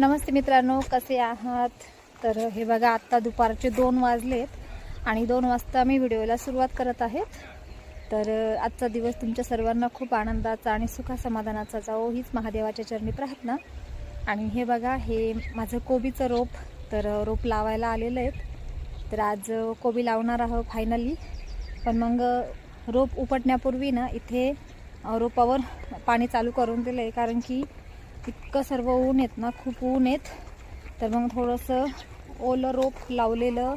नमस्ते मित्रांनो कसे आहात? तर हे बघा आत्ता दुपारचे दोन वाजलेत आणि दोन वाजता मी व्हिडिओला सुरुवात करत आहेत. तर आजचा दिवस तुमच्या सर्वांना खूप आनंदाचा आणि सुखासमाधानाचा जावो हीच महादेवाच्या चरणी प्रार्थना. आणि हे बघा हे माझं कोबीचं रोप तर रोप लावायला आलेलं आहेत. तर आज कोबी लावणार आहोत फायनली पण मग रोप उपटण्यापूर्वी ना इथे रोपावर पाणी चालू करून दिलं आहे कारण की इतकं सर्व ऊन येत ना खूप ऊन येत तर मग थोडंसं ओलं रोप लावलेलं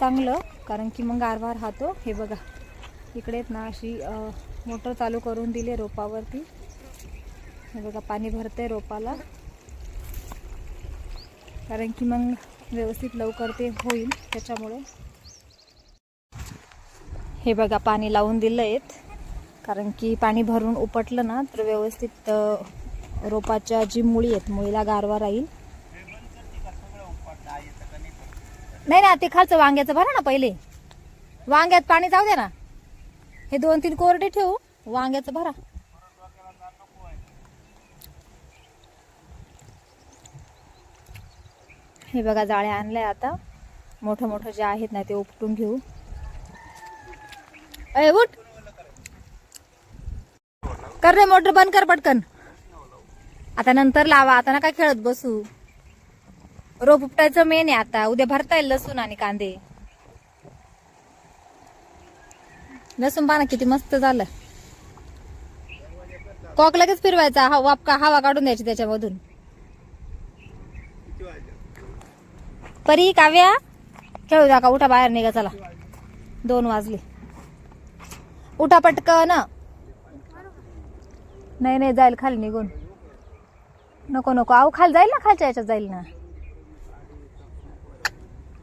चांगलं कारण की मग गारवा राहतो हे बघा इकडे आहेत ना अशी मोटर चालू करून दिली आहे रोपावरती. हे बघा पाणी भरते रोपाला. कारण की मग व्यवस्थित लवकर ते होईल त्याच्यामुळे. हे बघा पाणी लावून दिलं आहेत कारण की पाणी भरून उपटलं ना तर व्यवस्थित रोपाच्या जी मुळी आहेत मुळीला गारवा राहील. नाही ना ते खालचं वांग्याचं भरा ना पहिले. वांग्यात पाणी जाऊ दे ना. हे दोन तीन कोरडे ठेवू वांग्याचं भरा. हे बघा जाळ्या आणल्या आता. मोठं मोठं जे आहेत ना ते उपटून घेऊ. ए उठ. कर रे मोटर बंद कर पटकन. आता नंतर लावा आता ना काय खेळत बसू. रोप उपटायचं मेन आहे आता. उद्या भरता येईल लसूण आणि कांदे. लसूण पाना किती मस्त झालं. कॉक लगेच फिरवायचा. हा का हवा काढून द्यायची त्याच्यामधून. परी काव्या? खेळू द्या का उठा बाहेर निघा चला. दोन वाजले. उठा पटकन. नाही नाही जाईल. खाली निघून. नको नको. आहो खाली जाईल ना खालच्या याच्यात जाईल ना.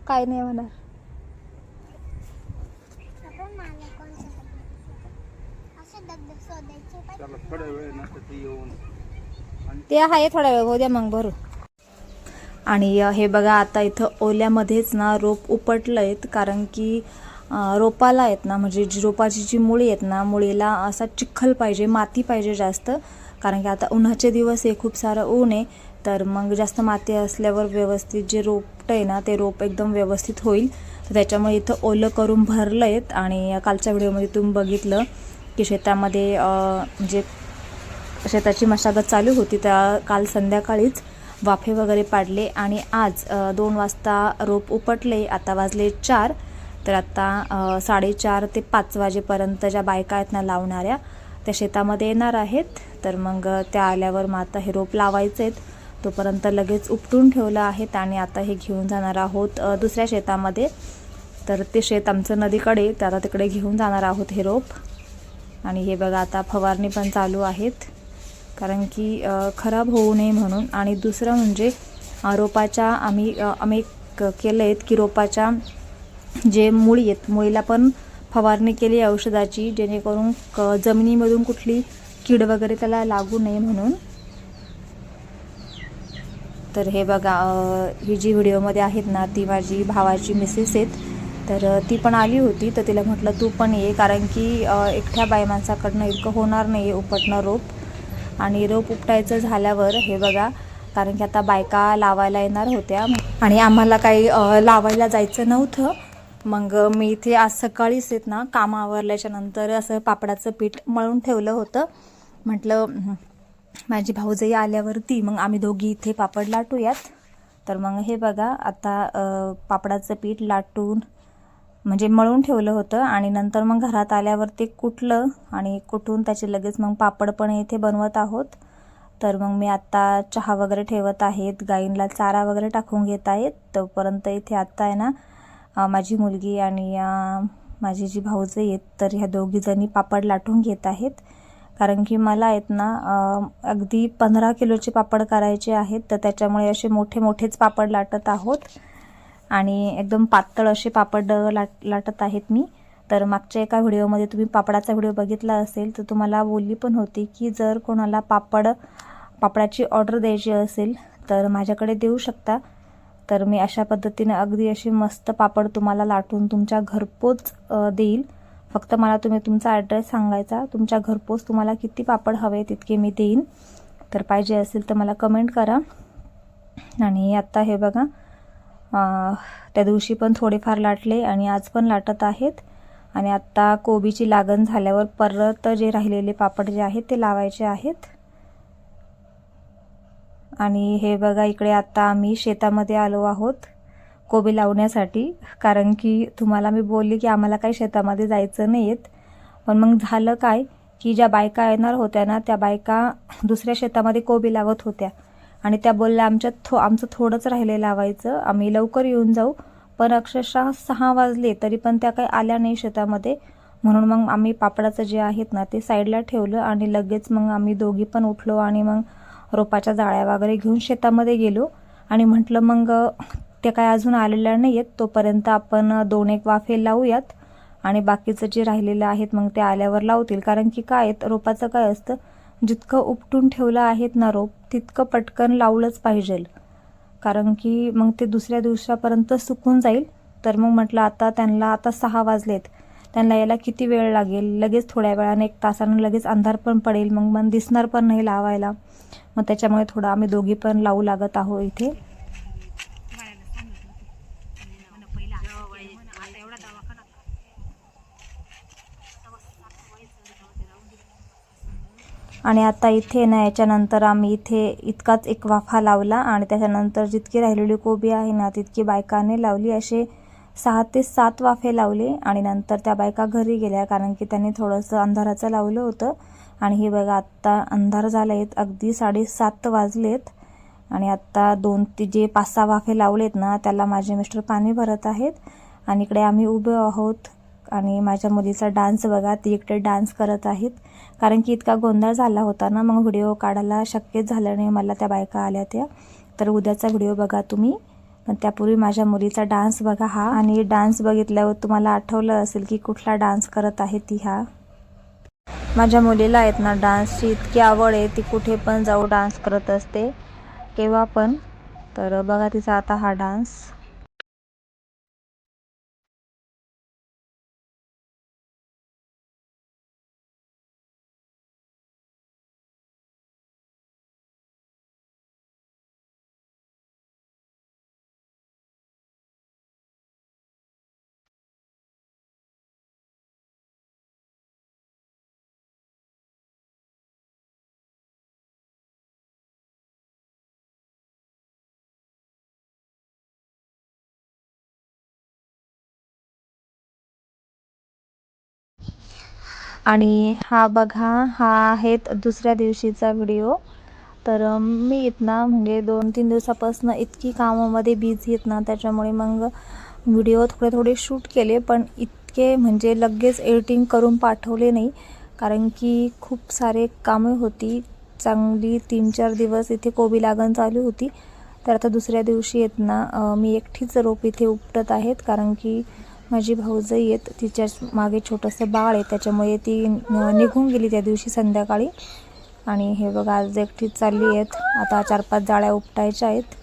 काय नाही म्हणा ते आहे थोडा वेळ होऊ द्या मग भरू. आणि हे बघा आता इथं ओल्यामध्येच ना रोप उपटलंयत कारण की रोपाला आहेत ना म्हणजे जी रोपाची जी मुळी आहेत ना मुळीला असा चिखल पाहिजे माती पाहिजे जास्त. कारण की आता उन्हाचे दिवस आहे खूप सारं ऊन आहे तर मग जास्त माती असल्यावर व्यवस्थित जे रोपट आहे ना ते रोप एकदम व्यवस्थित होईल. तर त्याच्यामुळे इथं ओलं करून भरलं आहेत आणि कालच्या व्हिडिओमध्ये तुम्ही बघितलं की शेतामध्ये जे म्हणजे शेताची मशागत चालू होती त्या काल संध्याकाळीच वाफे वगैरे पाडले आणि आज दोन वाजता रोप उपटले आता वाजले चार. तर आता साडेचार ते पाच वाजेपर्यंत ज्या बायका आहेत ना लावणाऱ्या त्या शेतामध्ये येणार आहेत. तर मग त्या आल्यावर मग आता हे रोप लावायचे आहेत तोपर्यंत लगेच उपटून ठेवलं आहेत आणि आता हे घेऊन जाणार आहोत दुसऱ्या शेतामध्ये. तर ते शेत आमचं नदीकडे तर आता तिकडे घेऊन जाणार आहोत हे रोप. आणि हे बघा आता फवारणी पण चालू आहेत. कारण की खराब होऊ नये म्हणून. आणि दुसरं म्हणजे रोपाच्या आम्ही आम्ही केलं आहेत की रोपाच्या जे मुळी आहेत मुळीला पण फवारणी केली आहे औषधाची जेणेकरून क जमिनीमधून कुठली कीड वगैरे त्याला लागू नये म्हणून. तर हे बघा ही जी व्हिडिओमध्ये आहेत ना ती माझी भावाची मिसेस आहेत. तर ती पण आली होती तर तिला म्हटलं तू पण ये कारण की एकट्या बाई माणसाकडनं इतकं होणार नाही आहे उपटणं रोप. आणि रोप उपटायचं झाल्यावर हे बघा कारण की आता बायका लावायला येणार होत्या. आणि आम्हाला काही लावायला जायचं नव्हतं. मग मी इथे आज सकाळीच येत ना कामं आवरल्याच्या नंतर असं पापडाचं पीठ मळून ठेवलं होतं. म्हटलं माझी भाऊजाई आल्यावरती मग आम्ही दोघी इथे पापड लाटूयात. तर मग हे बघा आता पापडाचं पीठ लाटून म्हणजे मळून ठेवलं होतं आणि नंतर मग घरात आल्यावर ते कुटलं आणि कुटून त्याचे लगेच मग पापड पण इथे बनवत आहोत. तर मग मी आत्ता चहा वगैरे ठेवत आहेत गाईंला चारा वगैरे टाकून घेत आहेत. तोपर्यंत इथे आत्ता आहे ना माझी मुलगी आणि माझी जी भाऊज आहेत तर ह्या दोघीजणी पापड लाटून घेत आहेत. कारण की मला आहेत ना अगदी पंधरा किलोचे पापड करायचे आहेत तर त्याच्यामुळे असे मोठे मोठेच पापड लाटत आहोत. आणि एकदम पातळ असे पापड लाट लाटत आहेत मी. तर मागच्या एका व्हिडिओमध्ये तुम्ही पापडाचा व्हिडिओ बघितला असेल तर तुम्हाला बोलली पण होती की जर कोणाला पापड पापडाची ऑर्डर द्यायची असेल तर माझ्याकडे देऊ शकता. तर मी अशा पद्धतीने अगदी अशी मस्त पापड तुम्हाला लाटून तुमच्या घरपोच देईल. फक्त मला तुम्ही तुमचा ॲड्रेस सांगायचा. तुमच्या घरपोच तुम्हाला किती पापड हवे तितके मी देईन. तर पाहिजे असेल तर मला कमेंट करा. आणि आत्ता हे बघा त्या दिवशी पण थोडेफार लाटले आणि आज पण लाटत आहेत. आणि आत्ता कोबीची लागण झाल्यावर परत जे राहिलेले पापड जे आहेत ते लावायचे आहेत. आणि हे बघा इकडे आता आम्ही शेतामध्ये आलो आहोत कोबी लावण्यासाठी. कारण की तुम्हाला मी बोलली की आम्हाला काही शेतामध्ये जायचं नाही येत पण मग झालं काय की ज्या बायका येणार होत्या ना त्या बायका दुसऱ्या शेतामध्ये कोबी लावत होत्या. आणि त्या बोलल्या आमच्या थो आमचं थोडंच राहिले लावायचं. आम्ही लवकर येऊन जाऊ. पण अक्षरशः सहा वाजले तरी पण त्या काही आल्या नाही शेतामध्ये. म्हणून मग आम्ही पापडाचं जे आहेत ना ते साईडला ठेवलं आणि लगेच मग आम्ही दोघी पण उठलो आणि मग रोपाच्या जाळ्या वगैरे घेऊन शेतामध्ये गेलो. आणि म्हटलं मग ते काय अजून आलेल्या नाही आहेत तोपर्यंत आपण दोन एक वाफे लावूयात. आणि बाकीचं जे राहिलेलं आहेत मग ते आल्यावर लावतील. कारण की काय आहेत, रोपाचं काय असतं जितकं उपटून ठेवलं आहेत ना रोप तितकं पटकन लावलंच पाहिजे. कारण की मग ते दुसऱ्या दिवसापर्यंत सुकून जाईल. तर मग म्हटलं आता त्यांना आता सहा वाजलेत. त्यांना यायला किती वेळ लागेल? लगेच थोड्या वेळाने एक तासानं लगेच अंधार पण पडेल मग मन दिसणार पण नाही लावायला. मग त्याच्यामुळे थोडं आम्ही दोघी पण लावू लागत आहो इथे. आणि आता इथे ना याच्यानंतर आम्ही इथे इतकाच एक वाफा लावला आणि त्याच्यानंतर जितकी राहिलेली कोबी आहे ना तितकी बायकाने लावली असे सहा ते सात वाफे लावले आणि नंतर त्या बायका घरी गेल्या कारण की त्यांनी थोडंसं अंधाराचं लावलं होतं. आणि हे बघा आत्ता अंधार झाला आहेत अगदी साडेसात वाजलेत. आणि आत्ता दोन ते जे पाच सहा वाफे लावलेत ना त्याला माझे मिस्टर पाणी भरत आहेत. आणि इकडे आम्ही उभे आहोत. आणि माझ्या मुलीचा डान्स बघा ती इकडे डान्स करत आहेत. कारण की इतका गोंधळ झाला होता ना मग व्हिडिओ काढायला शक्यच झालं नाही मला त्या बायका आल्या त्या. तर उद्याचा व्हिडिओ बघा तुम्ही. पण त्यापूर्वी माझ्या मुलीचा डान्स बघा हा. आणि डान्स बघितल्यावर तुम्हाला आठवलं असेल की कुठला डान्स करत आहे ती हा. माझ्या मुलीला आहेत ना डान्सची इतकी आवड आहे ती कुठे पण जाऊ डान्स करत असते. केव्हा पण. तर बघा तिचा आता हा डान्स. आणि हा बघा हा आहेत दुसऱ्या दिवशीचा व्हिडिओ. तर मी इथनं म्हणजे दोन तीन दिवसापासून इतकी कामामध्ये बिझी येत ना त्याच्यामुळे मग व्हिडिओ थोडे थोडे शूट केले पण इतके म्हणजे लगेच एडिटिंग करून पाठवले नाही. कारण की खूप सारे कामं होती चांगली तीन चार दिवस इथे कोबी लागण चालू होती. तर आता दुसऱ्या दिवशी येत ना मी एकटीच रोप इथे उपटत आहेत कारण की माझी भाऊजाई आहेत तिच्यामागे छोटंसं बाळ आहे त्याच्यामुळे ती निघून गेली त्या दिवशी संध्याकाळी. आणि हे बघा आज एकटीच चालली आहेत. आता चार पाच जाळ्या उपटायच्या आहेत.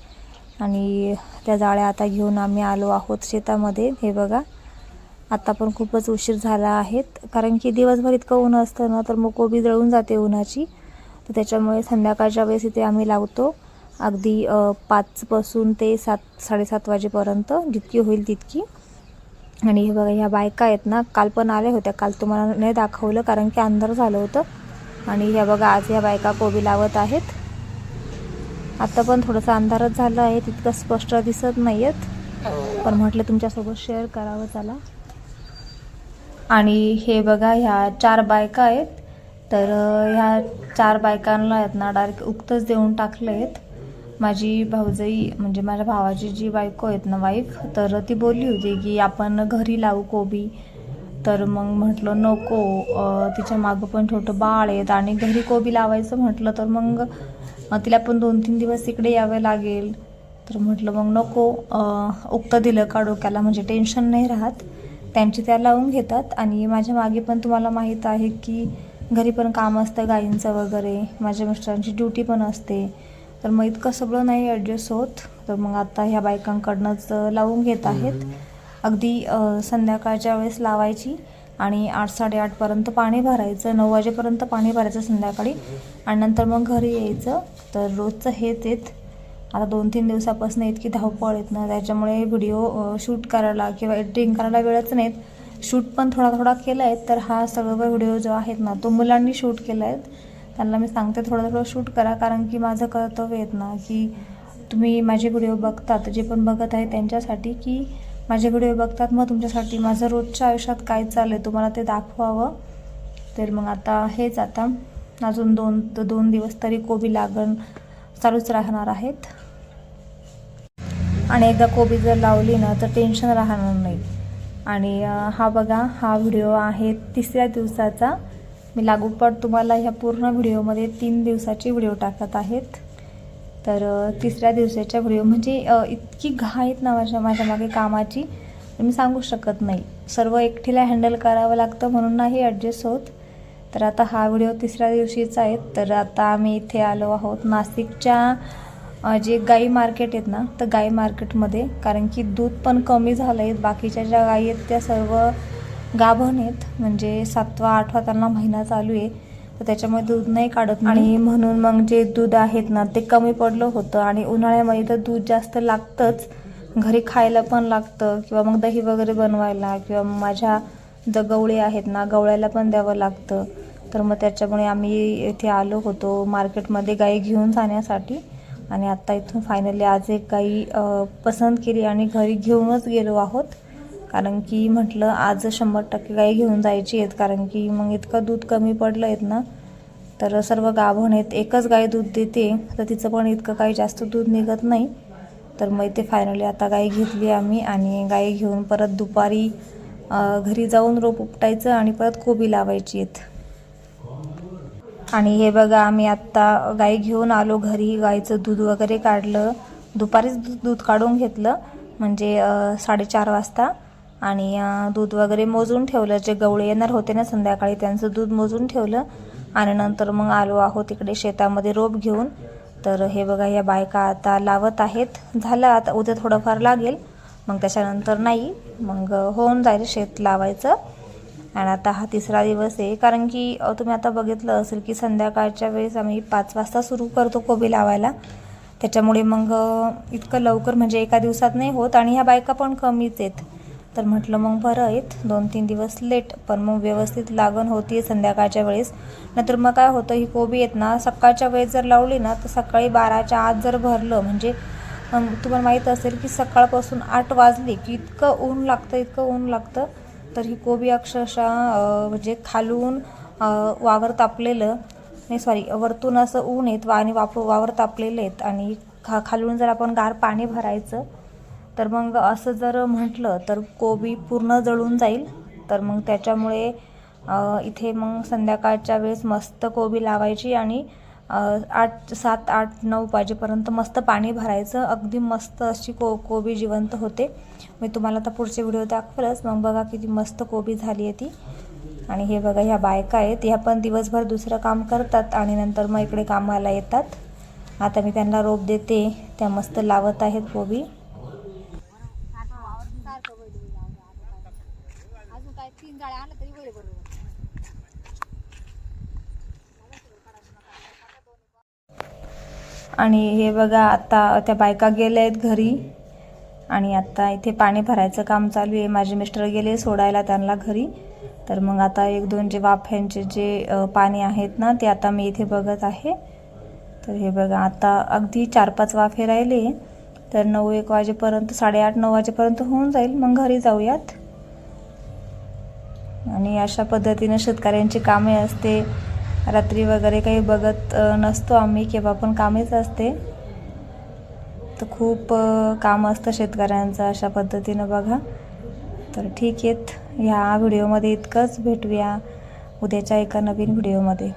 आणि त्या जाळ्या आता घेऊन आम्ही आलो आहोत शेतामध्ये. हे बघा आता पण खूपच उशीर झाला आहेत कारण की दिवसभर इतकं ऊन असतं ना तर मग कोबी जळून जाते उन्हाची. तर त्याच्यामुळे संध्याकाळच्या वेळेस इथे आम्ही लावतो. अगदी पाचपासून ते सात साडेसात वाजेपर्यंत जितकी होईल तितकी. आणि हे बघा ह्या बायका आहेत ना काल पण आल्या होत्या. काल तुम्हाला नाही दाखवलं कारण की अंधार झालं होतं. आणि ह्या बघा आज ह्या बायका कोबी लावत आहेत. आता पण थोडंसं अंधारच झालं आहे तितकं स्पष्ट दिसत नाही आहेत पण म्हटलं तुमच्यासोबत शेअर करावं चला. आणि हे बघा ह्या चार बायका आहेत. तर ह्या चार बायकांना आहेत ना डायरेक्ट उक्तच देऊन टाकलं आहेत माझी भाऊजाई म्हणजे माझ्या भावाची जी बायको आहेत ना वाईफ तर ती बोलली होती की आपण घरी लावू कोबी. तर मग म्हटलं नको तिच्या मागं पण छोटं बाळ आहेत आणि घरी कोबी लावायचं म्हटलं तर मग तिला पण दोन तीन दिवस इकडे यावे लागेल. तर म्हटलं मग नको उक्तं दिलं का डोक्याला म्हणजे टेन्शन नाही राहत. त्यांची त्या लावून घेतात आणि माझ्या मागे पण तुम्हाला माहीत आहे की घरी पण काम असतं गाईंचं वगैरे. माझ्या मिस्टरांची ड्युटी पण असते. तर मग इतकं सगळं नाही ॲडजस्ट होत. तर मग आता ह्या बायकांकडनंच लावून घेत आहेत. अगदी संध्याकाळच्या वेळेस लावायची आणि आठ साडेआठपर्यंत पाणी भरायचं नऊ वाजेपर्यंत पाणी भरायचं संध्याकाळी. आणि नंतर मग घरी यायचं. तर रोजचं हेच येत आता दोन तीन दिवसापासून इतकी धावपळ येत ना त्याच्यामुळे व्हिडिओ शूट करायला किंवा एडिटिंग करायला वेळच नाहीत. शूट पण थोडा थोडा केला आहे तर हा सगळं व्हिडिओ जो आहेत ना तो मुलांनी शूट केला आहे त्यांना मी सांगते थोडं थोडं शूट करा कारण की माझं कर्तव्य आहेत ना की तुम्ही माझे व्हिडिओ बघतात जे पण बघत आहे त्यांच्यासाठी की माझे व्हिडिओ बघतात मग तुमच्यासाठी माझं रोजच्या आयुष्यात काय चाललं आहे तुम्हाला ते दाखवावं. तर मग आता हेच आता अजून दोन दोन दिवस तरी कोबी लागण चालूच राहणार आहेत. आणि एकदा कोबी जर लावली ना तर टेन्शन राहणार नाही. आणि हा बघा हा व्हिडिओ आहे तिसऱ्या दिवसाचा. मी लागोपाठ तुम्हाला ह्या पूर्ण व्हिडिओमध्ये तीन दिवसाचे व्हिडिओ टाकत आहेत. तर तिसऱ्या दिवसाच्या व्हिडिओ म्हणजे इतकी घा आहेत ना माझ्या माझ्या मागे कामाची मी सांगू शकत नाही. सर्व एकटीला हँडल करावं लागतं म्हणून नाही ॲडजस्ट होत. तर आता हा व्हिडिओ तिसऱ्या दिवशीचा आहे. तर आता आम्ही इथे आलो आहोत नाशिकच्या जे गाई मार्केट आहेत ना तर गाई मार्केटमध्ये कारण की दूध पण कमी झालं आहे बाकीच्या ज्या गाई आहेत त्या सर्व गाभण आहेत. म्हणजे सातवा आठवा त्यांना महिना चालू आहे. तर त्याच्यामुळे दूध नाही काढत. आणि म्हणून मग जे दूध आहेत ना ते कमी पडलं होतं. आणि उन्हाळ्यामध्ये तर दूध जास्त लागतंच. घरी खायला पण लागतं. किंवा मग दही वगैरे बनवायला किंवा माझ्या ज गवळे आहेत ना गवळ्याला पण द्यावं लागतं. तर मग त्याच्यामुळे आम्ही इथे आलो होतो मार्केटमध्ये गाई घेऊन जाण्यासाठी. आणि आत्ता इथून फायनली आज एक गाई पसंत केली आणि घरी घेऊनच गेलो आहोत. कारण की म्हटलं आज शंभर टक्के गाई घेऊन जायची आहेत कारण की मग इतकं दूध कमी पडलं आहेत ना तर सर्व गाभण आहेत. एकच गाय दूध देते तर तिचं पण इतकं काही जास्त दूध निघत नाही. तर मग इथे फायनली आता गाय घेतली आम्ही आणि गाई घेऊन परत दुपारी घरी जाऊन रोप उपटायचं आणि परत कोबी लावायची आहेत. आणि हे बघा आम्ही आत्ता गाई घेऊन आलो घरी गाईचं दूध वगैरे काढलं. दुपारीच दूध दूध काढून घेतलं म्हणजे साडेचार वाजता. आणि दूध वगैरे मोजून ठेवलं. जे गवळे येणार होते ना संध्याकाळी त्यांचं दूध मोजून ठेवलं. आणि नंतर मग आलो आहोत इकडे शेतामध्ये रोप घेऊन. तर हे बघा या बायका आता लावत आहेत. झालं आता उद्या थोडंफार लागेल. मग त्याच्यानंतर नाही. मग होऊन जाईल शेत लावायचं. आणि आता हा तिसरा दिवस आहे. कारण की तुम्ही आता बघितलं असेल की संध्याकाळच्या वेळेस आम्ही पाच वाजता सुरू करतो कोबी लावायला. त्याच्यामुळे मग इतकं लवकर म्हणजे एका दिवसात नाही होत. आणि ह्या बायका पण कमीच आहेत. तर म्हटलं मग बरं आहेत दोन तीन दिवस लेट पण मग व्यवस्थित लागण होती संध्याकाळच्या वेळेस. नंतर मग काय होतं ही कोबी आहेत ना सकाळच्या वेळेस जर लावली ना तर सकाळी बाराच्या आत जर भरलं म्हणजे तुम्हाला माहीत असेल की सकाळपासून आठ वाजले की इतकं ऊन लागतं इतकं ऊन लागतं. तर ही कोबी अक्षरशः म्हणजे खालून वावर तापलेलं नाही सॉरी वरतून असं ऊन येत वा आणि वापर वावर तापलेले आहेत. आणि खा खालून जर आपण गार पाणी भरायचं तर मग असं जर म्हटलं तर कोबी पूर्ण जळून जाईल. तर मग त्याच्यामुळे इथे मग संध्याकाळच्या वेळेस मस्त कोबी लावायची आणि आठ सात आठ नऊ वाजेपर्यंत मस्त पाणी भरायचं. अगदी मस्त अशी को कोबी जिवंत होते. मी तुम्हाला आता पुढचे व्हिडिओ दाखवलंच. मग बघा किती मस्त कोबी झाली आहे ती. आणि हे बघा ह्या बायका आहेत. ह्या पण दिवसभर दुसरं काम करतात आणि नंतर मग इकडे कामाला येतात. आता मी त्यांना रोप देते. त्या मस्त लावत आहेत कोबी. अजून काय तीन जाळ्या आणलं तरी होईल बरोबर. आणि हे बघा आता त्या बायका गेल्या आहेत घरी. आणि आता इथे पाणी भरायचं काम चालू आहे. माझे मिस्टर गेले सोडायला त्यांना घरी. तर मग आता एक दोन जे वाफ्यांचे जे पाणी आहेत ना ते आता मी इथे बघत आहे. तर हे बघा आता अगदी चार पाच वाफे राहिले. तर नऊ एक वाजेपर्यंत साडेआठ नऊ वाजेपर्यंत होऊन जाईल. मग घरी जाऊयात. आणि अशा पद्धतीनं शेतकऱ्यांची कामे असते. रात्री वगैरे काही बघत नसतो आम्ही केव्हा पण कामेच असते. तर खूप काम असतं शेतकऱ्यांचं अशा पद्धतीनं बघा. तर ठीक आहेत. ह्या व्हिडिओमध्ये इतकंच. भेटूया उद्याच्या एका नवीन व्हिडिओमध्ये.